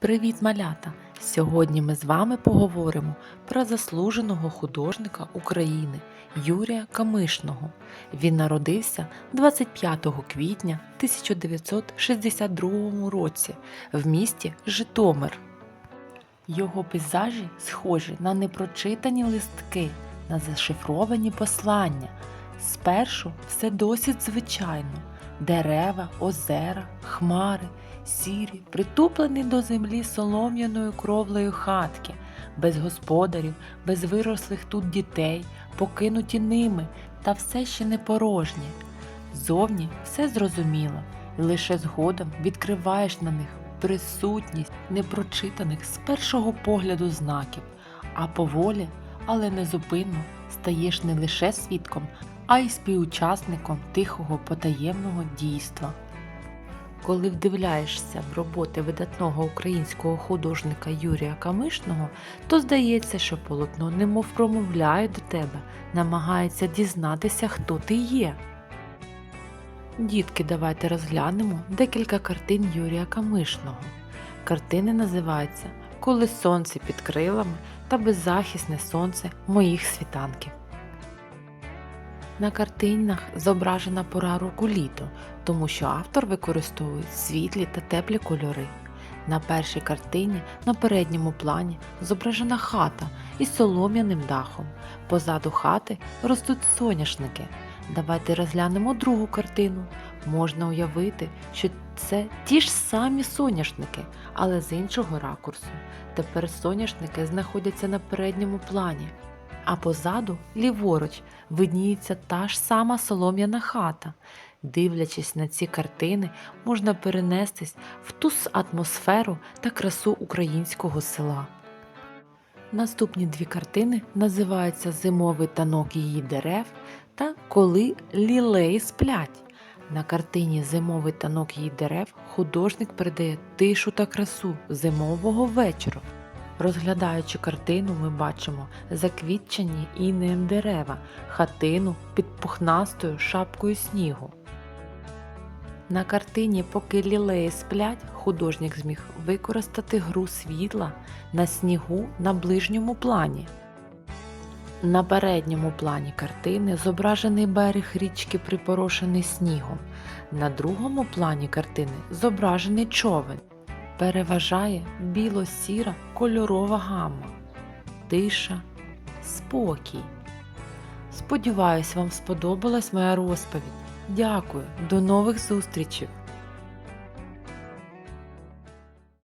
Привіт, малята! Сьогодні ми з вами поговоримо про заслуженого художника України Юрія Камишного. Він народився 25 квітня 1962 році в місті Житомир. Його пейзажі схожі на непрочитані листки, на зашифровані послання. Спершу все досить звичайно: дерева, озера, хмари, сірі, притуплені до землі солом'яною кровлею хатки, без господарів, без вирослих тут дітей, покинуті ними, та все ще не порожні. Зовні все зрозуміло, і лише згодом відкриваєш на них присутність непрочитаних з першого погляду знаків, а поволі, але незупинно стаєш не лише свідком, а й співучасником тихого потаємного дійства. Коли вдивляєшся в роботи видатного українського художника Юрія Камишного, то здається, що полотно немов промовляє до тебе, намагається дізнатися, хто ти є. Дітки, давайте розглянемо декілька картин Юрія Камишного. Картини називаються Коли сонце під крилами та Беззахисне сонце моїх світанків. На картинах зображена пора року літо, тому що автор використовує світлі та теплі кольори. На першій картині на передньому плані зображена хата із солом'яним дахом. Позаду хати ростуть соняшники. Давайте розглянемо другу картину. Можна уявити, що це ті ж самі соняшники, але з іншого ракурсу. Тепер соняшники знаходяться на передньому плані, а позаду, ліворуч, видніється та ж сама солом'яна хата. Дивлячись на ці картини, можна перенестись в ту атмосферу та красу українського села. Наступні дві картини називаються Зимовий танок її дерев та Коли лілеї сплять. На картині Зимовий танок її дерев художник передає тишу та красу зимового вечора. Розглядаючи картину, ми бачимо заквітчені інеєм дерева, хатину під пухнастою шапкою снігу. На картині Поки лілеї сплять художник зміг використати гру світла на снігу на ближньому плані. На передньому плані картини зображений берег річки припорошений снігом. На другому плані картини зображений човен. Переважає біло-сіра кольорова гамма, тиша, спокій. Сподіваюсь, вам сподобалась моя розповідь. Дякую, до нових зустрічей!